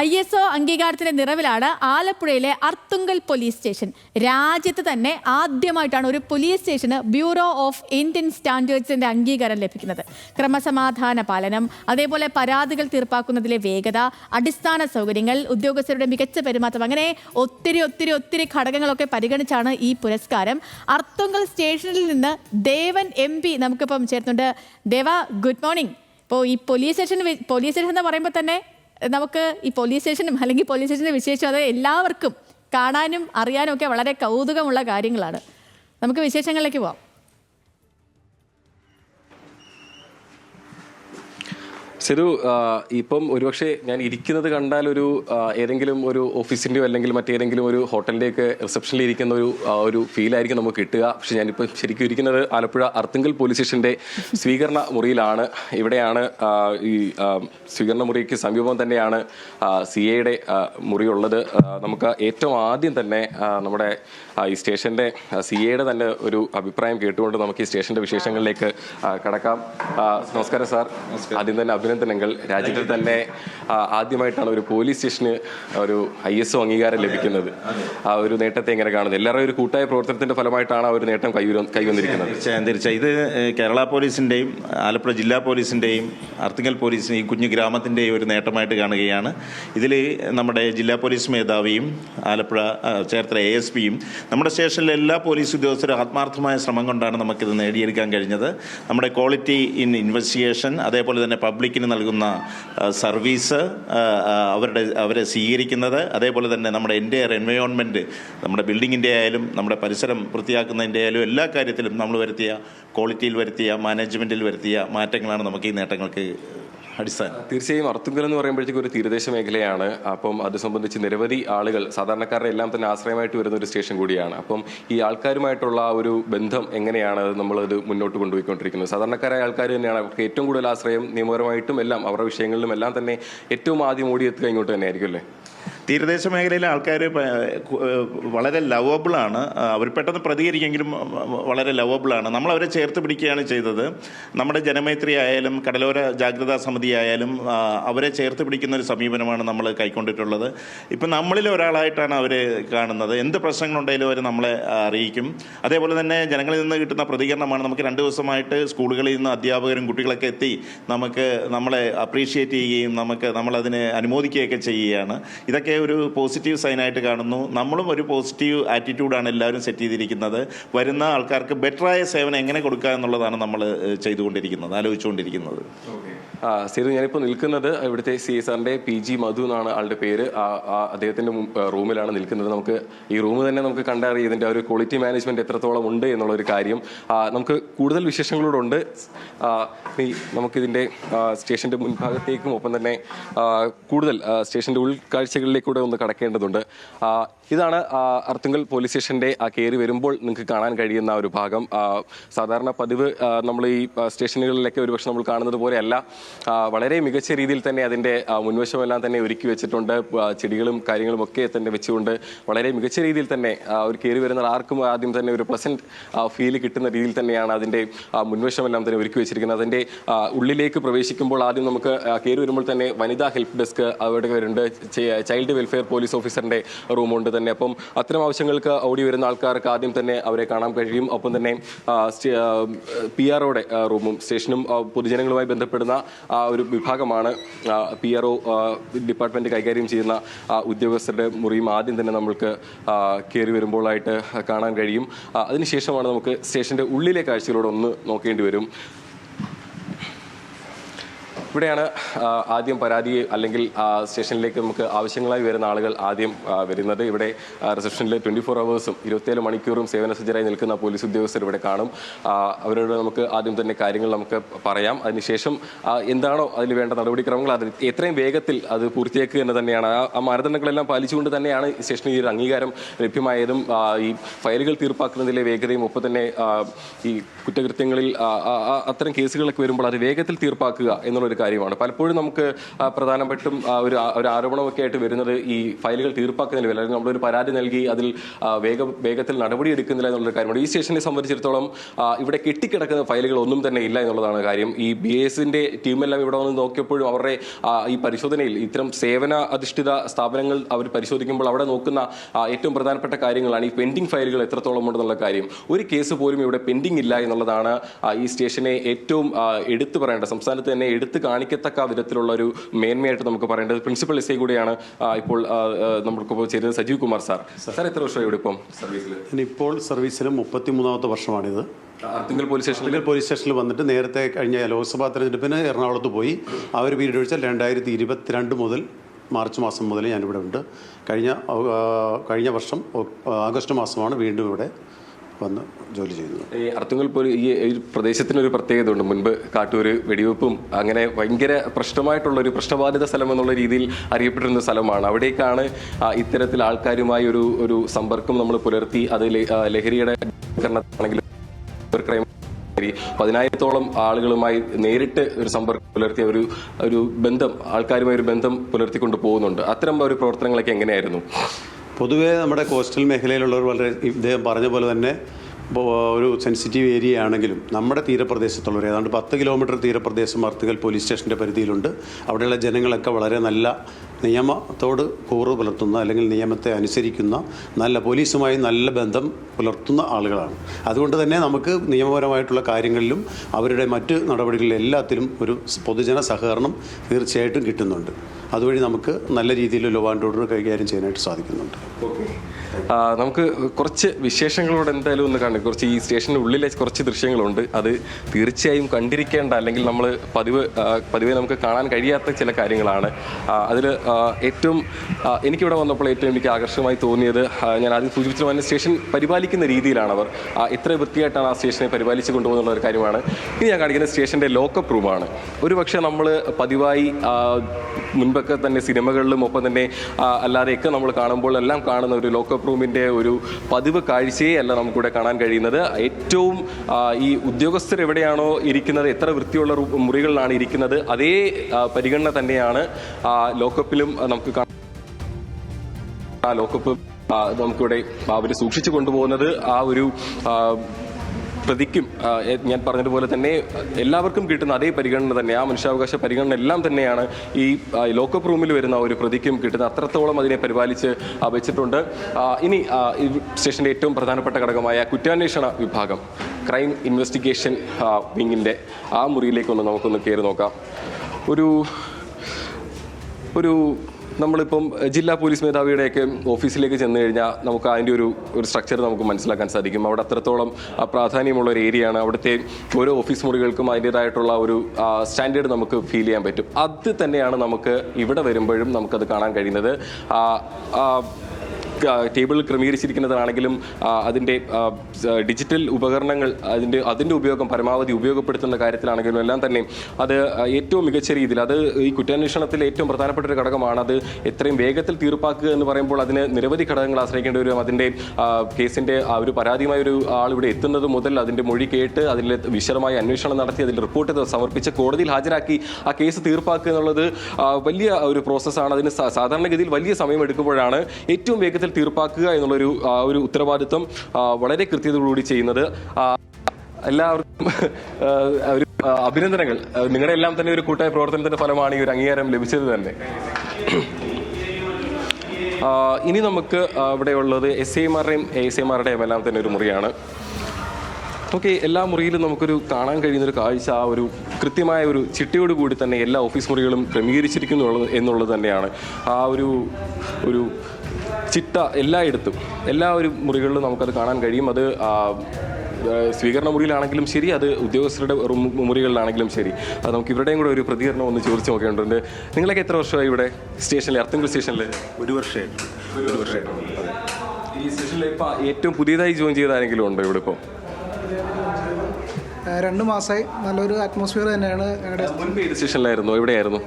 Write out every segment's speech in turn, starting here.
I S O അംഗീകാരത്തിന്റെ നിറവിലാണ് ആലപ്പുഴയിലെ അർത്തുങ്കൽ പോലീസ് സ്റ്റേഷൻ രാജ്യത്ത് തന്നെ ആദ്യമായിട്ടാണ് ഒരു പോലീസ് സ്റ്റേഷന് ബ്യൂറോ ഓഫ് ഇന്ത്യൻ സ്റ്റാൻഡേർഡ്സിന്റെ അംഗീകാരം ലഭിക്കുന്നത്. ക്രമസമാധാന പാലനം അതേപോലെ പരാതികൾ തീർപ്പാക്കുന്നതിലെ വേഗത അടിസ്ഥാന സൗകര്യങ്ങൾ ഉദ്യോഗസ്ഥരുടെ മികച്ച പെരുമാറ്റം അങ്ങനെ ഒത്തിരി ഒത്തിരി ഒത്തിരി ഘടകങ്ങളൊക്കെ പരിഗണിച്ചാണ് ഈ പുരസ്കാരം. അർത്തുങ്കൽ സ്റ്റേഷനിൽ നിന്ന് ദേവൻ എം പി നമുക്കിപ്പം ചേർന്നുണ്ട് ദേവ ഗുഡ് മോർണിംഗ് ഇപ്പോൾ ഈ പോലീസ് സ്റ്റേഷൻ പോലീസ് സ്റ്റേഷൻ എന്ന് പറയുമ്പോൾ തന്നെ നമുക്ക് ഈ പോലീസ് സ്റ്റേഷനും അല്ലെങ്കിൽ പോലീസ് സ്റ്റേഷന്റെ വിശേഷം അത് എല്ലാവർക്കും കാണാനും അറിയാനും ഒക്കെ വളരെ കൗതുകമുള്ള കാര്യങ്ങളാണ്. നമുക്ക് വിശേഷങ്ങളിലേക്ക് പോവാം. സിരു ഇപ്പം ഒരുപക്ഷെ ഞാൻ ഇരിക്കുന്നത് കണ്ടാൽ ഒരു ഏതെങ്കിലും ഒരു ഓഫീസിന്റെയോ അല്ലെങ്കിൽ മറ്റേതെങ്കിലും ഒരു ഹോട്ടലിന്റെയൊക്കെ റിസപ്ഷനിൽ ഇരിക്കുന്ന ഒരു ഒരു ഫീലായിരിക്കും നമുക്ക് കിട്ടുക. പക്ഷെ ഞാനിപ്പോൾ ശരിക്കും ഇരിക്കുന്നത് ആലപ്പുഴ അർത്തുങ്കൽ പോലീസ് സ്റ്റേഷന്റെ സ്വീകരണ മുറിയിലാണ്. ഇവിടെയാണ് ഈ സ്വീകരണ മുറിക്ക് സമീപം തന്നെയാണ് സി എയുടെ മുറിയുള്ളത്. നമുക്ക് ഏറ്റവും ആദ്യം തന്നെ നമ്മുടെ ഈ സ്റ്റേഷന്റെ സി എയുടെ തന്നെ ഒരു അഭിപ്രായം കേട്ടുകൊണ്ട് നമുക്ക് ഈ സ്റ്റേഷന്റെ വിശേഷങ്ങളിലേക്ക് കടക്കാം. നമസ്കാരം സാർ. ആദ്യം തന്നെ അഭിനന്ദനങ്ങൾ രാജ്യത്തിൽ തന്നെ ആദ്യമായിട്ടാണ് ഒരു പോലീസ് സ്റ്റേഷന് ഒരു ഐ എസ് ഒ അംഗീകാരം ലഭിക്കുന്നത്. ആ ഒരു നേട്ടത്തെ എങ്ങനെ കാണുന്നത്. എല്ലാവരും ഒരു കൂട്ടായ പ്രവർത്തനത്തിന്റെ ഫലമായിട്ടാണ് ആ ഒരു നേട്ടം കൈവന്നിരിക്കുന്നത്. തീർച്ചയായും തീർച്ചയായും. ഇത് കേരള പോലീസിന്റെയും ആലപ്പുഴ ജില്ലാ പോലീസിന്റെയും അർത്തിങ്കൽ പോലീസിന്റെയും കുഞ്ഞു ഗ്രാമത്തിന്റെയും ഒരു നേട്ടമായിട്ട് കാണുകയാണ്. ഇതിൽ നമ്മുടെ ജില്ലാ പോലീസ് മേധാവിയും ആലപ്പുഴ ചേർത്തല എ എസ് പിയും നമ്മുടെ സ്റ്റേഷനിലെ എല്ലാ പോലീസ് ഉദ്യോഗസ്ഥരും ആത്മാർത്ഥമായ ശ്രമം കൊണ്ടാണ് നമുക്കിത് നേടിയെടുക്കാൻ കഴിഞ്ഞത്. നമ്മുടെ ക്വാളിറ്റി ഇൻ ഇൻവെസ്റ്റിഗേഷൻ അതേപോലെ തന്നെ പബ്ലിക്കിന് നൽകുന്ന സർവീസ് അവരുടെ അവരെ സ്വീകരിക്കുന്നത്. അതേപോലെ തന്നെ നമ്മുടെ എന്റെ എൻവയോൺമെന്റ് നമ്മുടെ ബിൽഡിങ്ങിന്റെ ആയാലും നമ്മുടെ പരിസരം വൃത്തിയാക്കുന്നതിന്റെ ആയാലും എല്ലാ കാര്യത്തിലും നമ്മൾ വരുത്തിയ ക്വാളിറ്റിയിൽ വരുത്തിയ മാനേജ്മെന്റിൽ വരുത്തിയ മാറ്റങ്ങളാണ് നമുക്ക് ഈ നേട്ടങ്ങൾക്ക് അടിസ്ഥാനം. തീർച്ചയായും അർത്തുങ്കൽ എന്ന് പറയുമ്പോഴത്തേക്കും ഒരു തീരദേശ മേഖലയാണ്. അപ്പം അത് സംബന്ധിച്ച് നിരവധി ആളുകൾ സാധാരണക്കാരുടെ എല്ലാം തന്നെ ആശ്രയമായിട്ട് വരുന്ന ഒരു സ്റ്റേഷൻ കൂടിയാണ്. അപ്പം ഈ ആൾക്കാരുമായിട്ടുള്ള ആ ഒരു ബന്ധം എങ്ങനെയാണ്? നമ്മളത് മുന്നോട്ട് കൊണ്ടുപോയിക്കൊണ്ടിരിക്കുന്നത് സാധാരണക്കാരായ ആൾക്കാർ തന്നെയാണ്. അവർക്ക് ഏറ്റവും കൂടുതൽ ആശ്രയം നിയമപരമായിട്ടും എല്ലാം അവരുടെ വിഷയങ്ങളിലും എല്ലാം തന്നെ ഏറ്റവും ആദ്യം ഓടിയെത്തുക ഇങ്ങോട്ട് തന്നെയായിരിക്കും അല്ലേ? തീരദേശ മേഖലയിലെ ആൾക്കാർ വളരെ ലവബിളാണ് അവർ പെട്ടെന്ന് പ്രതികരിക്കെങ്കിലും വളരെ ലവബിളാണ് നമ്മൾ അവരെ ചേർത്ത് പിടിക്കുകയാണ് ചെയ്തത്. നമ്മുടെ ജനമൈത്രി ആയാലും കടലോര ജാഗ്രതാ സമിതി ആയാലും അവരെ ചേർത്ത് പിടിക്കുന്ന ഒരു സമീപനമാണ് നമ്മൾ കൈക്കൊണ്ടിട്ടുള്ളത്. ഇപ്പം നമ്മളിൽ ഒരാളായിട്ടാണ് അവർ കാണുന്നത്. എന്ത് പ്രശ്നങ്ങളുണ്ടെങ്കിലും അവർ നമ്മളെ അറിയിക്കും. അതേപോലെ തന്നെ ജനങ്ങളിൽ നിന്ന് കിട്ടുന്ന പ്രതികരണമാണ് നമുക്ക് രണ്ട് ദിവസമായിട്ട് സ്കൂളുകളിൽ നിന്ന് അധ്യാപകരും കുട്ടികളൊക്കെ എത്തി നമുക്ക് നമ്മളെ അപ്രീഷിയേറ്റ് ചെയ്യുകയും നമുക്ക് നമ്മളതിനെ അനുമോദിക്കുകയൊക്കെ ചെയ്യുകയാണ്. ഇതൊക്കെ ഒരു പോസിറ്റീവ് സൈനായിട്ട് കാണുന്നു. നമ്മളും ഒരു പോസിറ്റീവ് ആറ്റിറ്റ്യൂഡാണ് എല്ലാവരും സെറ്റ് ചെയ്തിരിക്കുന്നത്. വരുന്ന ആൾക്കാർക്ക് ബെറ്ററായ സേവനം എങ്ങനെ കൊടുക്കുക എന്നുള്ളതാണ് നമ്മൾ ചെയ്തുകൊണ്ടിരിക്കുന്നത് ആലോചിച്ചുകൊണ്ടിരിക്കുന്നത്. സീതു ഞാനിപ്പോൾ നിൽക്കുന്നത് ഇവിടുത്തെ സി എസ് ആറിന്റെ പി ജി മധു എന്നാണ് ആളുടെ പേര്. അദ്ദേഹത്തിന്റെ റൂമിലാണ് നിൽക്കുന്നത്. നമുക്ക് ഈ റൂം തന്നെ നമുക്ക് കണ്ടറിയാം ഇതിന്റെ ഒരു ക്വാളിറ്റി മാനേജ്മെന്റ് എത്രത്തോളം ഉണ്ട് എന്നുള്ളൊരു കാര്യം. നമുക്ക് കൂടുതൽ വിശേഷങ്ങളോടുണ്ട് നമുക്കിതിന്റെ സ്റ്റേഷന്റെ മുൻഭാഗത്തേക്കും ഒപ്പം തന്നെ കൂടുതൽ സ്റ്റേഷന്റെ ഉൾക്കാഴ്ചകളിലേക്കൂടെ ഒന്ന് കടക്കേണ്ടതുണ്ട്. ഇതാണ് അർത്തുങ്കൽ പോലീസ് സ്റ്റേഷന്റെ ആ കയറി വരുമ്പോൾ നിങ്ങൾക്ക് കാണാൻ കഴിയുന്ന ഒരു ഭാഗം. സാധാരണ പതിവ് നമ്മൾ ഈ സ്റ്റേഷനുകളിലൊക്കെ ഒരുപക്ഷെ നമ്മൾ കാണുന്നത് പോലെയല്ല. വളരെ മികച്ച രീതിയിൽ തന്നെ അതിന്റെ മുൻവശമെല്ലാം തന്നെ ഒരുക്കി വെച്ചിട്ടുണ്ട്. ചെടികളും കാര്യങ്ങളും ഒക്കെ തന്നെ വെച്ചുകൊണ്ട് വളരെ മികച്ച രീതിയിൽ തന്നെ ഒരു കയറി വരുന്ന ആർക്കും ആദ്യം തന്നെ ഒരു പ്ലസന്റ് ഫീൽ കിട്ടുന്ന രീതിയിൽ തന്നെയാണ് അതിന്റെ മുൻവശമെല്ലാം തന്നെ ഒരുക്കി വെച്ചിരിക്കുന്നത്. അതിന്റെ ഉള്ളിലേക്ക് പ്രവേശിക്കുമ്പോൾ ആദ്യം നമുക്ക് കയറി വരുമ്പോൾ തന്നെ വനിതാ ഹെൽപ്പ് ഡെസ്ക് അവിടെ വരുന്നുണ്ട്. ചൈൽഡ് വെൽഫെയർ പോലീസ് ഓഫീസറിന്റെ റൂമുണ്ട്. തന്നെ. അപ്പം അത്തരം ആവശ്യങ്ങൾക്ക് ഓടി വരുന്ന ആൾക്കാർക്ക് ആദ്യം തന്നെ അവരെ കാണാൻ കഴിയും. ഒപ്പം തന്നെ പി ആർഒയുടെ റൂമും സ്റ്റേഷനും പൊതുജനങ്ങളുമായി ബന്ധപ്പെടുന്ന ഒരു വിഭാഗമാണ് പി ആർ ഒ ഡിപ്പാർട്ട്മെന്റ് കൈകാര്യം ചെയ്യുന്ന ഉദ്യോഗസ്ഥരുടെ മുറിയും ആദ്യം തന്നെ നമ്മൾക്ക് കയറി വരുമ്പോഴായിട്ട് കാണാൻ കഴിയും. അതിനുശേഷമാണ് നമുക്ക് സ്റ്റേഷന്റെ ഉള്ളിലെ കാഴ്ചകളോട് ഒന്ന് നോക്കേണ്ടി വരും. ഇവിടെയാണ് ആദ്യം പരാതി അല്ലെങ്കിൽ സ്റ്റേഷനിലേക്ക് നമുക്ക് ആവശ്യങ്ങളായി വരുന്ന ആളുകൾ ആദ്യം വരുന്നത്. ഇവിടെ റിസപ്ഷനിൽ ട്വന്റി ഫോർ അവേഴ്സും ഇരുപത്തേഴ് മണിക്കൂറും സേവന സജ്ജരായി നിൽക്കുന്ന പോലീസ് ഉദ്യോഗസ്ഥർ ഇവിടെ കാണും. അവരോട് നമുക്ക് ആദ്യം തന്നെ കാര്യങ്ങൾ നമുക്ക് പറയാം. അതിനുശേഷം എന്താണോ അതിൽ വേണ്ട നടപടിക്രമങ്ങൾ അത് എത്രയും വേഗത്തിൽ അത് പൂർത്തിയാക്കുക എന്ന് തന്നെയാണ്. ആ- മാനദണ്ഡങ്ങളെല്ലാം പാലിച്ചുകൊണ്ട് തന്നെയാണ് ഈ സ്റ്റേഷന് ഈ ഒരു അംഗീകാരം ലഭ്യമായതും ഈ ഫയലുകൾ തീർപ്പാക്കുന്നതിലെ വേഗതയും ഒപ്പം തന്നെ ഈ കുറ്റകൃത്യങ്ങളിൽ അത്തരം കേസുകളൊക്കെ വരുമ്പോൾ അത് വേഗത്തിൽ തീർപ്പാക്കുക എന്നുള്ള ഒരു കാര്യമാണ്. പലപ്പോഴും നമുക്ക് പ്രധാനപ്പെട്ടും ഒരു ഒരു ആരോപണമൊക്കെ ആയിട്ട് വരുന്നത് ഈ ഫയലുകൾ തീർപ്പാക്കുന്നതിൽ അല്ലെങ്കിൽ നമ്മളൊരു പരാതി നൽകി അതിൽ വേഗ വേഗത്തിൽ നടപടി എടുക്കുന്നില്ല എന്നുള്ളൊരു കാര്യമാണ്. ഈ സ്റ്റേഷനെ സംബന്ധിച്ചിടത്തോളം ഇവിടെ കെട്ടിക്കിടക്കുന്ന ഫയലുകൾ ഒന്നും തന്നെ ഇല്ല എന്നുള്ളതാണ് കാര്യം. ഈ ബി എസിന്റെ ടീമെല്ലാം ഇവിടെ വന്ന് നോക്കിയപ്പോഴും അവരുടെ ഈ പരിശോധനയിൽ ഇത്തരം സേവന അധിഷ്ഠിത സ്ഥാപനങ്ങൾ അവർ പരിശോധിക്കുമ്പോൾ അവിടെ നോക്കുന്ന ഏറ്റവും പ്രധാനപ്പെട്ട കാര്യങ്ങളാണ് ഈ പെൻഡിംഗ് ഫയലുകൾ എത്രത്തോളം ഉണ്ടെന്നുള്ള കാര്യം. ഒരു കേസ് പോലും ഇവിടെ പെൻഡിംഗ് ഇല്ല എന്നുള്ളതാണ് ഈ സ്റ്റേഷനെ ഏറ്റവും എടുത്തു പറയേണ്ടത്. സംസ്ഥാനത്ത് തന്നെ എടുത്തു കാണിക്കത്തക്ക വിധത്തിലുള്ള ഒരു മേന്മയായിട്ട് നമുക്ക് പറയേണ്ടത് പ്രിൻസിപ്പൽ എസ് ഐ കൂടിയാണ് ഇപ്പോൾ ആ, ചേരുന്നത് സജീവ് കുമാർ സാർ. സാർ. എത്ര വർഷമായി ഇവിടെ ഇപ്പം സർവീസിൽ ഇപ്പോൾ സർവീസിൽ മുപ്പത്തിമൂന്നാമത്തെ വർഷമാണിത്. തിങ്കൾ പോലീസ് സ്റ്റേഷനിൽ പോലീസ് സ്റ്റേഷനിൽ വന്നിട്ട് നേരത്തെ കഴിഞ്ഞ ലോക്സഭാ തെരഞ്ഞെടുപ്പിന് എറണാകുളത്ത് പോയി. ആ ഒരു പീരീഡ് ഒഴിച്ചാൽ രണ്ടായിരത്തി ഇരുപത്തിരണ്ട് മുതൽ മാർച്ച് മാസം മുതൽ ഞാനിവിടെ ഉണ്ട്. കഴിഞ്ഞ കഴിഞ്ഞ വർഷം ആഗസ്റ്റ് മാസമാണ് വീണ്ടും ഇവിടെ വന്ന് ജോലി ചെയ്യുന്നത്. ഈ അർത്തുങ്കൽ പോലും ഈ ഈ പ്രദേശത്തിന് ഒരു പ്രത്യേകത ഉണ്ട് മുൻപ് കാട്ടൂര് വെടിവെപ്പും അങ്ങനെ ഭയങ്കര പ്രശ്നമായിട്ടുള്ള ഒരു പ്രശ്നബാധിത സ്ഥലം എന്നുള്ള രീതിയിൽ അറിയപ്പെട്ടിരുന്ന സ്ഥലമാണ്. അവിടേക്കാണ് ഇത്തരത്തിൽ ആൾക്കാരുമായി ഒരു ഒരു സമ്പർക്കം നമ്മൾ പുലർത്തി അത് ലഹരിയുടെ പതിനായിരത്തോളം ആളുകളുമായി നേരിട്ട് ഒരു സമ്പർക്കം പുലർത്തിയ ഒരു ഒരു ബന്ധം ആൾക്കാരുമായി ഒരു ബന്ധം പുലർത്തിക്കൊണ്ട് പോകുന്നുണ്ട്. അത്തരം ഒരു പ്രവർത്തനങ്ങളൊക്കെ എങ്ങനെയായിരുന്നു? പൊതുവേ നമ്മുടെ കോസ്റ്റൽ മേഖലയിലുള്ളവർ വളരെ ഇദ്ദേഹം പറഞ്ഞ പോലെ തന്നെ ഒരു സെൻസിറ്റീവ് ഏരിയ ആണെങ്കിലും നമ്മുടെ തീരപ്രദേശത്തുള്ളവർ ഏതാണ്ട് പത്ത് കിലോമീറ്റർ തീരപ്രദേശം അർത്തുകൽ പോലീസ് സ്റ്റേഷന്റെ പരിധിയിലുണ്ട്. അവിടെയുള്ള ജനങ്ങളൊക്കെ വളരെ നല്ല നിയമത്തോട് കൂറ് പുലർത്തുന്ന അല്ലെങ്കിൽ നിയമത്തെ അനുസരിക്കുന്ന നല്ല പോലീസുമായി നല്ല ബന്ധം പുലർത്തുന്ന ആളുകളാണ്. അതുകൊണ്ട് തന്നെ നമുക്ക് നിയമപരമായിട്ടുള്ള കാര്യങ്ങളിലും അവരുടെ മറ്റ് നടപടികളിലും എല്ലാത്തിലും ഒരു പൊതുജന സഹകരണം തീർച്ചയായിട്ടും കിട്ടുന്നുണ്ട്. അതുവഴി നമുക്ക് നല്ല രീതിയിൽ ലോ ആൻഡ് ഓർഡർ കൈകാര്യം ചെയ്യാനായിട്ട് സാധിക്കുന്നുണ്ട്. നമുക്ക് കുറച്ച് വിശേഷങ്ങളോട് എന്തായാലും ഒന്ന് കാണും കുറച്ച് ഈ സ്റ്റേഷന്റെ ഉള്ളിലെ കുറച്ച് ദൃശ്യങ്ങളുണ്ട്. അത് തീർച്ചയായും കണ്ടിരിക്കേണ്ട അല്ലെങ്കിൽ നമ്മൾ പതിവ് പതിവേ നമുക്ക് കാണാൻ കഴിയാത്ത ചില കാര്യങ്ങളാണ്. അതിൽ ഏറ്റവും എനിക്കിവിടെ വന്നപ്പോൾ ഏറ്റവും എനിക്ക് ആകർഷകമായി തോന്നിയത് ഞാൻ ആദ്യം സൂചിപ്പിച്ച പോലെ സ്റ്റേഷൻ പരിപാലിക്കുന്ന രീതിയിലാണ് അവർ. ഇത്ര വൃത്തിയായിട്ടാണ് ആ സ്റ്റേഷനെ പരിപാലിച്ച് കൊണ്ടുപോകുന്നുള്ള ഒരു കാര്യമാണ്. ഇനി ഞാൻ കാണിക്കുന്ന സ്റ്റേഷന്റെ ലോക്കപ്പ് റൂമാണ് ഒരു പക്ഷേ നമ്മൾ പതിവായി ആ, മുൻപൊക്കെ തന്നെ സിനിമകളിലും ഒപ്പം തന്നെ അല്ലാതെയൊക്കെ നമ്മൾ കാണുമ്പോൾ എല്ലാം കാണുന്ന ഒരു ലോക്കപ്പ് റൂമിന്റെ ഒരു പതിവ് കാഴ്ചയെ അല്ല നമുക്കിവിടെ കാണാൻ കഴിയുന്നത്. ഏറ്റവും ഈ ഉദ്യോഗസ്ഥർ എവിടെയാണോ ഇരിക്കുന്നത് എത്ര വൃത്തിയുള്ള മുറികളിലാണ് ഇരിക്കുന്നത് അതേ പരിഗണന തന്നെയാണ് ലോക്കപ്പിലും നമുക്ക് ലോക്കപ്പ് നമുക്കിവിടെ അവർ സൂക്ഷിച്ചു കൊണ്ടുപോകുന്നത് ആ ഒരു പ്രതിക്കും ഞാൻ പറഞ്ഞതുപോലെ തന്നെ എല്ലാവർക്കും കിട്ടുന്ന അതേ പരിഗണന തന്നെ ആ മനുഷ്യാവകാശ പരിഗണന എല്ലാം തന്നെയാണ് ഈ ലോക്കപ്പ് റൂമിൽ വരുന്ന ഒരു പ്രതിക്കും കിട്ടുന്ന അത്രത്തോളം അതിനെ പരിപാലിച്ച് വെച്ചിട്ടുണ്ട്. ഇനി സ്റ്റേഷന്റെ ഏറ്റവും പ്രധാനപ്പെട്ട ഘടകമായ കുറ്റാന്വേഷണ വിഭാഗം ക്രൈം ഇൻവെസ്റ്റിഗേഷൻ വിങ്ങിന്റെ ആ മുറിയിലേക്കൊന്ന് നമുക്കൊന്ന് കയറി നോക്കാം. ഒരു ഒരു നമ്മളിപ്പം ജില്ലാ പോലീസ് മേധാവിയുടെയൊക്കെ ഓഫീസിലേക്ക് ചെന്ന് കഴിഞ്ഞാൽ നമുക്ക് അതിന്റെ ഒരു ഒരു സ്ട്രക്ചർ നമുക്ക് മനസ്സിലാക്കാൻ സാധിക്കും. അവിടെ അത്രത്തോളം പ്രാധാന്യമുള്ള ഒരു ഏരിയയാണ് അവിടുത്തെ ഓരോ ഓഫീസ് മുറികൾക്കും അതിന്റേതായിട്ടുള്ള ഒരു സ്റ്റാൻഡേർഡ് നമുക്ക് ഫീൽ ചെയ്യാൻ പറ്റും. അത് തന്നെയാണ് നമുക്ക് ഇവിടെ വരുമ്പോഴും നമുക്കത് കാണാൻ കഴിയുന്നത്. ടേബിൾ ക്രമീകരിച്ചിരിക്കുന്നതാണെങ്കിലും അതിന്റെ ഡിജിറ്റൽ ഉപകരണങ്ങൾ അതിന്റെ അതിന്റെ ഉപയോഗം പരമാവധി ഉപയോഗപ്പെടുത്തുന്ന കാര്യത്തിലാണെങ്കിലും എല്ലാം തന്നെ അത് ഏറ്റവും മികച്ച രീതിയിൽ അത് ഈ കുറ്റാന്വേഷണത്തിൽ ഏറ്റവും പ്രധാനപ്പെട്ട ഒരു ഘടകമാണ്. അത് എത്രയും വേഗത്തിൽ തീർപ്പാക്കുക എന്ന് പറയുമ്പോൾ അതിന് നിരവധി ഘടകങ്ങൾ ആശ്രയിക്കേണ്ടി വരും. അതിന്റെ കേസിന്റെ ഒരു പരാതിയുമായ ഒരു ആൾ ഇവിടെ എത്തുന്നത് മുതൽ അതിന്റെ മൊഴി കേട്ട് അതിൽ വിശദമായ അന്വേഷണം നടത്തി അതിൽ റിപ്പോർട്ട് സമർപ്പിച്ച് കോടതിയിൽ ഹാജരാക്കി ആ കേസ് തീർപ്പാക്കുക എന്നുള്ളത് വലിയ ഒരു പ്രോസസ്സാണ്. അതിന് സാധാരണഗതിയിൽ വലിയ സമയം എടുക്കുമ്പോഴാണ് ഏറ്റവും വേഗത്തിൽ തീർപ്പാക്കുക എന്നുള്ളൊരു ഒരു ഉത്തരവാദിത്വം വളരെ കൃത്യതയോടുകൂടി ചെയ്യുന്നത് എല്ലാവർക്കും ഒരു അഭിനന്ദനങ്ങൾ. നിങ്ങളുടെ എല്ലാം തന്നെ ഒരു കൂട്ടായ പ്രവർത്തനത്തിന്റെ ഫലമാണ് ഈ ഒരു അംഗീകാരം ലഭിച്ചത് തന്നെ. ഇനി നമുക്ക് ആ, ഇവിടെ ഉള്ളത് എസ് ഐമാരുടെയും എസ് ഐമാരുടെയും എല്ലാം തന്നെ ഒരു മുറിയാണ്. ഓക്കെ എല്ലാ മുറിയിലും നമുക്കൊരു കാണാൻ കഴിയുന്ന ഒരു കാഴ്ച ആ ഒരു കൃത്യമായ ഒരു ചിട്ടയോട് കൂടി തന്നെ എല്ലാ ഓഫീസ് മുറികളും ക്രമീകരിച്ചിരിക്കുന്നു എന്നുള്ളത് തന്നെയാണ്. ആ ഒരു ഒരു ചിട്ട എല്ലായിടത്തും എല്ലാ ഒരു മുറികളിലും നമുക്കത് കാണാൻ കഴിയും. അത് സ്വീകരണ മുറിയിലാണെങ്കിലും ശരി അത് ഉദ്യോഗസ്ഥരുടെ മുറികളിലാണെങ്കിലും ശരി. അത് നമുക്ക് ഇവരുടെയും കൂടെ ഒരു പ്രതികരണം ഒന്ന് ചോദിച്ചു നോക്കേണ്ടതുണ്ട്. നിങ്ങളൊക്കെ എത്ര വർഷമായി ഇവിടെ സ്റ്റേഷനിൽ അർത്തുങ്കൽ സ്റ്റേഷനിൽ ഒരു വർഷമായിട്ട്. ഒരു വർഷമായിട്ട്. ഈ സ്റ്റേഷനിൽ ഇപ്പോൾ ഏറ്റവും പുതിയതായി ജോയിൻ ചെയ്ത ആരെങ്കിലും ഉണ്ടോ ഇവിടെ ഇപ്പോൾ രണ്ട് മാസമായി നല്ലൊരു അറ്റ്മോസ്ഫിയർ തന്നെയാണ് ഞങ്ങളുടെ മുൻപ് ഏത് സ്റ്റേഷനിലായിരുന്നു? എവിടെയായിരുന്നു?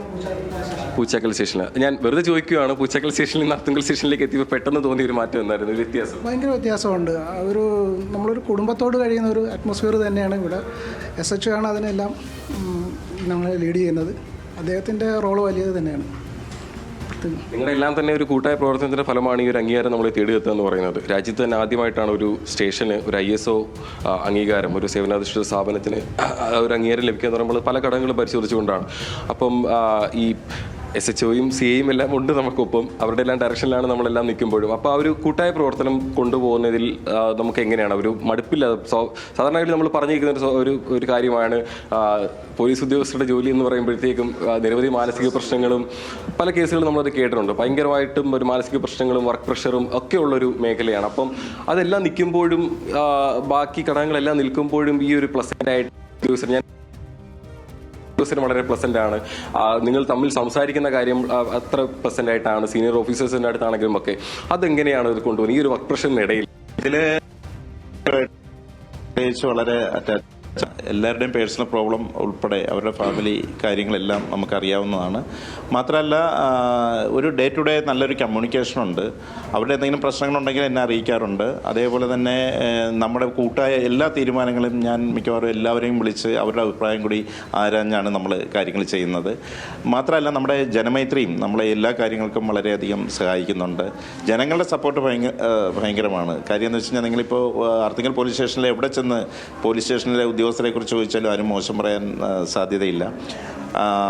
പൂച്ചക്കൽ സ്റ്റേഷനിൽ ഞാൻ വെറുതെ ചോദിക്കുകയാണ് പൂച്ചക്കൽ സ്റ്റേഷനിൽ നിന്ന് അർത്തുങ്കൽ സ്റ്റേഷനിലേക്ക് എത്തിയപ്പോൾ പെട്ടെന്ന് തോന്നിയ ഒരു മാറ്റം എന്തായിരുന്നു? വ്യത്യാസം. ഭയങ്കര വ്യത്യാസമുണ്ട്. ഒരു നമ്മളൊരു കുടുംബത്തോട് കഴിയുന്ന ഒരു അറ്റ്മോസ്ഫിയർ തന്നെയാണ് ഇവിടെ. എസ് എച്ച് ആണ് അതിനെല്ലാം നമ്മളെ ലീഡ് ചെയ്യുന്നത്. അദ്ദേഹത്തിന്റെ റോൾ വലിയത് തന്നെയാണ്. പ്രത്യേകം. നിങ്ങളുടെ എല്ലാം തന്നെ ഒരു കൂട്ടായ പ്രവർത്തനത്തിന്റെ ഫലമാണ് ഈ ഒരു അംഗീകാരം നമ്മൾ തേടിയെത്തുക എന്ന് പറയുന്നത് രാജ്യത്ത് തന്നെ ആദ്യമായിട്ടാണ് ഒരു സ്റ്റേഷന് ഒരു ഐ എസ് ഒ അംഗീകാരം ഒരു സേവനാധിഷ്ഠിത സ്ഥാപനത്തിന് ഒരു അംഗീകാരം ലഭിക്കുക എന്ന് പറയുമ്പോൾ പല ഘടകങ്ങളും പരിശോധിച്ചുകൊണ്ടാണ് അപ്പം ഈ എസ് എച്ച് ഒയും സി എയും എല്ലാം ഉണ്ട് നമുക്കൊപ്പം. അവരുടെ എല്ലാം ഡയറക്ഷനിലാണ് നമ്മളെല്ലാം നിൽക്കുമ്പോഴും. അപ്പോൾ ആ ഒരു കൂട്ടായ പ്രവർത്തനം കൊണ്ടുപോകുന്നതിൽ നമുക്ക് എങ്ങനെയാണ് ഒരു മടുപ്പില്ല. സാധാരണയായി നമ്മൾ പറഞ്ഞിരിക്കുന്ന ഒരു ഒരു കാര്യമാണ് പോലീസ് ഉദ്യോഗസ്ഥരുടെ ജോലി എന്ന് പറയുമ്പോഴത്തേക്കും നിരവധി മാനസിക പ്രശ്നങ്ങളും പല കേസുകളും നമ്മളത് കേട്ടിട്ടുണ്ട്. ഭയങ്കരമായിട്ടും ഒരു മാനസിക പ്രശ്നങ്ങളും വർക്ക് പ്രഷറും ഒക്കെ ഉള്ളൊരു മേഖലയാണ്. അപ്പം അതെല്ലാം നിൽക്കുമ്പോഴും ബാക്കി ഘടകങ്ങളെല്ലാം നിൽക്കുമ്പോഴും ഈ ഒരു പ്ലസന്റ് ആയിട്ട് ഉദ്യോഗസ്ഥർ ഞാൻ ഉദ്യോഗസ്ഥരും വളരെ പ്ലസന്റ് ആണ്. നിങ്ങൾ തമ്മിൽ സംസാരിക്കുന്ന കാര്യം അത്ര പ്ലസന്റ് ആയിട്ടാണ്. സീനിയർ ഓഫീസേഴ്സിന്റെ അടുത്താണെങ്കിലും ഒക്കെ. അതെങ്ങനെയാണ് ഇത് കൊണ്ടുപോകുന്നത് ഈ ഒരു വർക്ക് പ്രഷറിനിടയിൽ പ്രത്യേകിച്ച് വളരെ എല്ലാവരുടെയും പേഴ്സണൽ പ്രോബ്ലം ഉൾപ്പെടെ അവരുടെ ഫാമിലി കാര്യങ്ങളെല്ലാം നമുക്കറിയാവുന്നതാണ്. മാത്രമല്ല ഒരു ഡേ ടു ഡേ നല്ലൊരു കമ്മ്യൂണിക്കേഷൻ ഉണ്ട് അവരുടെ എന്തെങ്കിലും പ്രശ്നങ്ങളുണ്ടെങ്കിൽ എന്നെ അറിയിക്കാറുണ്ട്. അതേപോലെ തന്നെ നമ്മുടെ കൂട്ടായ എല്ലാ തീരുമാനങ്ങളും ഞാൻ മിക്കവാറും എല്ലാവരെയും വിളിച്ച് അവരുടെ അഭിപ്രായം കൂടി ആരാഞ്ഞാണ് നമ്മൾ കാര്യങ്ങൾ ചെയ്യുന്നത്. മാത്രമല്ല നമ്മുടെ ജനമൈത്രിയും നമ്മളെ എല്ലാ കാര്യങ്ങൾക്കും വളരെയധികം സഹായിക്കുന്നുണ്ട്. ജനങ്ങളുടെ സപ്പോർട്ട് ഭയങ്കര ഭയങ്കരമാണ്. കാര്യം എന്ന് വെച്ച് കഴിഞ്ഞാൽ നിങ്ങളിപ്പോൾ ആർത്തിങ്കൽ പോലീസ് സ്റ്റേഷനിൽ എവിടെ ചെന്ന് പോലീസ് സ്റ്റേഷനിലെ ഉദ്യോഗസ്ഥരെ കുറിച്ച് ചോദിച്ചാലും ആരും മോശം പറയാൻ സാധ്യതയില്ല.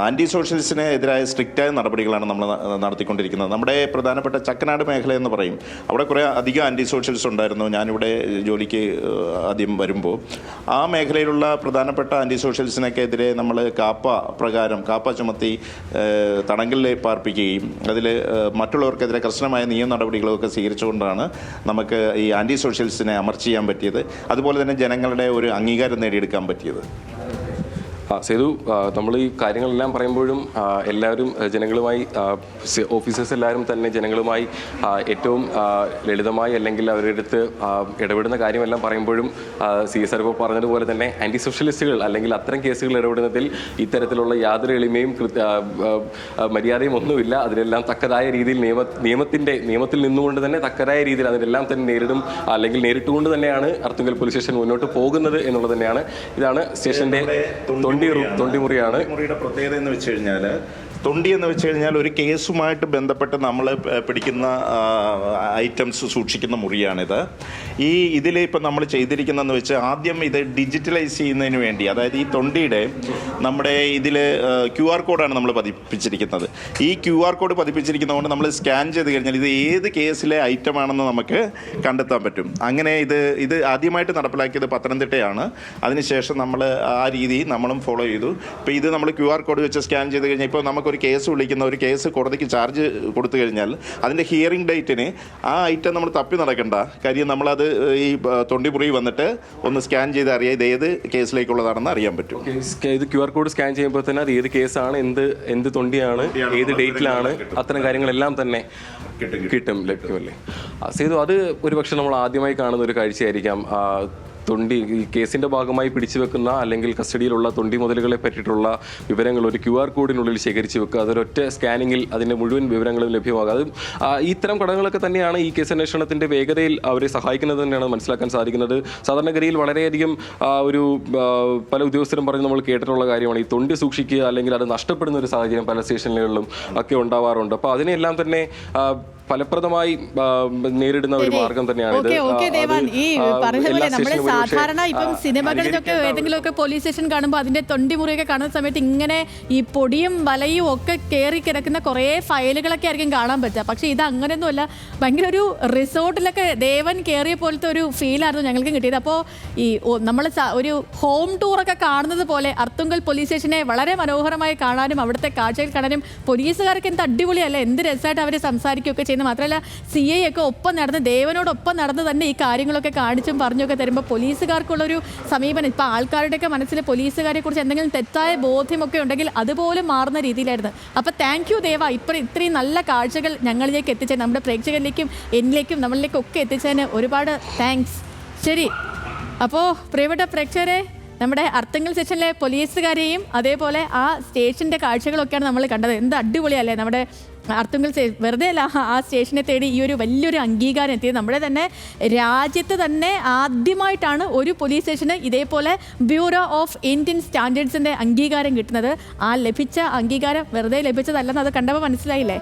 ആന്റി സോഷ്യലിസ്റ്റിന് എതിരായ സ്ട്രിക്റ്റായ നടപടികളാണ് നമ്മൾ നടത്തിക്കൊണ്ടിരിക്കുന്നത്. നമ്മുടെ പ്രധാനപ്പെട്ട ചക്കനാട് മേഖല എന്ന് പറയും. അവിടെ കുറേ അധികം ആന്റി സോഷ്യലിസ്റ്റ് ഉണ്ടായിരുന്നു. ഞാനിവിടെ ജോലിക്ക് ആദ്യം വരുമ്പോൾ ആ മേഖലയിലുള്ള പ്രധാനപ്പെട്ട ആന്റി സോഷ്യലിസ്റ്റിനൊക്കെ എതിരെ നമ്മൾ കാപ്പ പ്രകാരം കാപ്പ ചുമത്തി തടങ്കലിൽ പാർപ്പിക്കുകയും അതിൽ മറ്റുള്ളവർക്കെതിരെ കർശനമായ നിയമ നടപടികളൊക്കെ സ്വീകരിച്ചുകൊണ്ടാണ് നമുക്ക് ഈ ആന്റി സോഷ്യലിസ്റ്റിനെ അമർച്ച ചെയ്യാൻ പറ്റിയത്. അതുപോലെ തന്നെ ജനങ്ങളുടെ ഒരു അംഗീകാരം നേടിയെടുക്കാൻ പറ്റിയത്. സേതു നമ്മൾ ഈ കാര്യങ്ങളെല്ലാം പറയുമ്പോഴും എല്ലാവരും ജനങ്ങളുമായി ഓഫീസേഴ്സ് എല്ലാവരും തന്നെ ജനങ്ങളുമായി ഏറ്റവും ലളിതമായി അല്ലെങ്കിൽ അവരുടെ അടുത്ത് ഇടപെടുന്ന കാര്യമെല്ലാം പറയുമ്പോഴും സി എസ് ആർ ഇപ്പോൾ പറഞ്ഞതുപോലെ തന്നെ ആന്റി സോഷ്യലിസ്റ്റുകൾ അല്ലെങ്കിൽ അത്തരം കേസുകൾ ഇടപെടുന്നതിൽ ഇത്തരത്തിലുള്ള യാതൊരു എളിമയും മര്യാദയും ഒന്നുമില്ല. അതിനെല്ലാം തക്കതായ രീതിയിൽ നിയമ നിയമത്തിന്റെ നിയമത്തിൽ നിന്നുകൊണ്ട് തന്നെ തക്കതായ രീതിയിൽ അതിനെല്ലാം തന്നെ നേരിടും അല്ലെങ്കിൽ നേരിട്ടുകൊണ്ട് തന്നെയാണ് അർത്തുങ്കൽ പോലീസ് സ്റ്റേഷൻ മുന്നോട്ട് പോകുന്നത് എന്നുള്ളത് തന്നെയാണ്. ഇതാണ് സ്റ്റേഷന്റെ റൂ- തൊണ്ടിമുറിയാണ്. തൊണ്ടിമുറിയുടെ പ്രത്യേകത എന്ന് വെച്ച് കഴിഞ്ഞാൽ തൊണ്ടി എന്ന് വെച്ച് കഴിഞ്ഞാൽ ഒരു കേസുമായിട്ട് ബന്ധപ്പെട്ട് നമ്മൾ പിടിക്കുന്ന ഐറ്റംസ് സൂക്ഷിക്കുന്ന മുറിയാണിത്. ഈ ഇതിൽ ഇപ്പം നമ്മൾ ചെയ്തിരിക്കുന്നതെന്ന് വെച്ച് ആദ്യം ഇത് ഡിജിറ്റലൈസ് ചെയ്യുന്നതിന് വേണ്ടി അതായത് ഈ തൊണ്ടിയുടെ നമ്മുടെ ഇതിൽ ക്യു ആർ കോഡാണ് നമ്മൾ പതിപ്പിച്ചിരിക്കുന്നത്. ഈ ക്യു ആർ കോഡ് പതിപ്പിച്ചിരിക്കുന്നതുകൊണ്ട് നമ്മൾ സ്കാൻ ചെയ്ത് കഴിഞ്ഞാൽ ഇത് ഏത് കേസിലെ ഐറ്റം ആണെന്ന് നമുക്ക് കണ്ടെത്താൻ പറ്റും. അങ്ങനെ ഇത് ഇത് ആദ്യമായിട്ട് നടപ്പിലാക്കിയത് പത്തനംതിട്ടയാണ്. അതിനുശേഷം നമ്മൾ ആ രീതി നമ്മളും ഫോളോ ചെയ്തു. ഇപ്പോൾ ഇത് നമ്മൾ ക്യു ആർ കോഡ് വെച്ച് സ്കാൻ ചെയ്ത് കഴിഞ്ഞാൽ ഇപ്പോൾ നമുക്കൊരു കേസ് വിളിക്കുന്ന ഒരു കേസ് കോടതിക്ക് ചാർജ് കൊടുത്തു കഴിഞ്ഞാൽ അതിന്റെ ഹിയറിംഗ് ഡേറ്റിന് ആ ഐറ്റം നമ്മൾ തപ്പി നടക്കണ്ട. കാര്യം നമ്മളത് ഈ തൊണ്ടിപുറി വന്നിട്ട് ഒന്ന് സ്കാൻ ചെയ്ത് അറിയാം ഇത് ഏത് കേസിലേക്കുള്ളതാണെന്ന് അറിയാൻ പറ്റും. ഇത് ക്യു ആർ കോഡ് സ്കാൻ ചെയ്യുമ്പോൾ തന്നെ അത് ഏത് കേസാണ് എന്ത് എന്ത് തൊണ്ടിയാണ് ഏത് ഡേറ്റിലാണ് അത്തരം കാര്യങ്ങളെല്ലാം തന്നെ കിട്ടും ലഭ്യമല്ലേ? സേതു അത് ഒരുപക്ഷെ നമ്മൾ ആദ്യമായി കാണുന്ന ഒരു കാഴ്ചയായിരിക്കാം. തൊണ്ടി ഈ കേസിന്റെ ഭാഗമായി പിടിച്ചു വെക്കുന്ന അല്ലെങ്കിൽ കസ്റ്റഡിയിലുള്ള തൊണ്ടി മുതലുകളെ പറ്റിയിട്ടുള്ള വിവരങ്ങൾ ഒരു ക്യു ആർ കോഡിനുള്ളിൽ ശേഖരിച്ച് വെക്കുക. അതൊരൊറ്റ സ്കാനിങ്ങിൽ അതിന്റെ മുഴുവൻ വിവരങ്ങളും ലഭ്യമാകുക അത് ഇത്തരം ഘടകങ്ങളൊക്കെ തന്നെയാണ് ഈ കേസ് അന്വേഷണത്തിന്റെ വേഗതയിൽ അവരെ സഹായിക്കുന്നത് തന്നെയാണ് മനസ്സിലാക്കാൻ സാധിക്കുന്നത്. സാധാരണഗതിയിൽ വളരെയധികം ഒരു പല ഉദ്യോഗസ്ഥരും പറഞ്ഞ് നമ്മൾ കേട്ടിട്ടുള്ള കാര്യമാണ്. ഈ തൊണ്ടി സൂക്ഷിക്കുക അല്ലെങ്കിൽ അത് നഷ്ടപ്പെടുന്ന ഒരു സാഹചര്യം പല സ്റ്റേഷനുകളിലും ഒക്കെ ഉണ്ടാവാറുണ്ട്. അപ്പോൾ അതിനെല്ലാം തന്നെ ഫലപ്രദമായി നേരിടുന്ന ഒരു മാർഗം തന്നെയാണ് ഇത്. സാധാരണ ഇപ്പം സിനിമകളിലൊക്കെ ഏതെങ്കിലുമൊക്കെ പോലീസ് സ്റ്റേഷൻ കാണുമ്പോൾ അതിന്റെ തൊണ്ടി മുറിയൊക്കെ കാണുന്ന സമയത്ത് ഇങ്ങനെ ഈ പൊടിയും വലയും ഒക്കെ കയറി കിടക്കുന്ന കുറേ ഫയലുകളൊക്കെ ആയിരിക്കും കാണാൻ പറ്റുക. പക്ഷെ ഇത് അങ്ങനെയൊന്നുമല്ല ഭയങ്കര ഒരു റിസോർട്ടിലൊക്കെ ദേവൻ കയറിയ പോലത്തെ ഒരു ഫീലായിരുന്നു ഞങ്ങൾക്ക് കിട്ടിയത്. അപ്പോൾ ഈ നമ്മൾ ഒരു ഹോം ടൂറൊക്കെ കാണുന്നത് പോലെ അർത്തുങ്കൽ പോലീസ് സ്റ്റേഷനെ വളരെ മനോഹരമായി കാണാനും അവിടുത്തെ കാഴ്ചകൾ കാണാനും പോലീസുകാർക്ക് എന്ത് അടിപൊളിയല്ല? എന്ത് രസമായിട്ട് അവർ സംസാരിക്കുകയൊക്കെ ചെയ്യുന്നത്. മാത്രമല്ല സി ഐ ഒക്കെ ഒപ്പം നടന്ന് ദേവനോടൊപ്പം നടന്ന് തന്നെ ഈ കാര്യങ്ങളൊക്കെ കാണിച്ചും പറഞ്ഞൊക്കെ തരുമ്പോൾ പോലീസുകാർക്കുള്ളൊരു സമീപനം. ഇപ്പോൾ ആൾക്കാരുടെയൊക്കെ മനസ്സിൽ പോലീസുകാരെ കുറിച്ച് എന്തെങ്കിലും തെറ്റായ ബോധ്യമൊക്കെ ഉണ്ടെങ്കിൽ അതുപോലെ മാറുന്ന രീതിയിലായിരുന്നു. അപ്പോൾ താങ്ക് യു ദേവ ഇപ്പം ഇത്രയും നല്ല കാഴ്ചകൾ ഞങ്ങളിലേക്ക് എത്തിച്ച നമ്മുടെ പ്രേക്ഷകരിലേക്കും എന്നിലേക്കും നമ്മളിലേക്കും ഒക്കെ എത്തിച്ചതിന് ഒരുപാട് താങ്ക്സ് ശരി. അപ്പോൾ പ്രിയപ്പെട്ട പ്രേക്ഷകരെ നമ്മുടെ അർത്ഥങ്ങൾ സെക്ഷനിലെ പോലീസുകാരെയും അതേപോലെ ആ സ്റ്റേഷന്റെ കാഴ്ചകളൊക്കെയാണ് നമ്മൾ കണ്ടത്. എന്ത് അടിപൊളിയല്ലേ നമ്മുടെ അർത്തുങ്കൽ സ്റ്റേ- വെറുതെ അല്ല ആ സ്റ്റേഷനെ തേടി ഈ ഒരു വലിയൊരു അംഗീകാരം എത്തിയത്. നമ്മുടെ തന്നെ രാജ്യത്ത് തന്നെ ആദ്യമായിട്ടാണ് ഒരു പോലീസ് സ്റ്റേഷന് ഇതേപോലെ ബ്യൂറോ ഓഫ് ഇന്ത്യൻ സ്റ്റാൻഡേർഡ്സിന്റെ അംഗീകാരം കിട്ടുന്നത്. ആ ലഭിച്ച അംഗീകാരം വെറുതെ ലഭിച്ചതല്ലെന്ന് അത് കണ്ടപ്പോൾ മനസ്സിലായില്ലേ?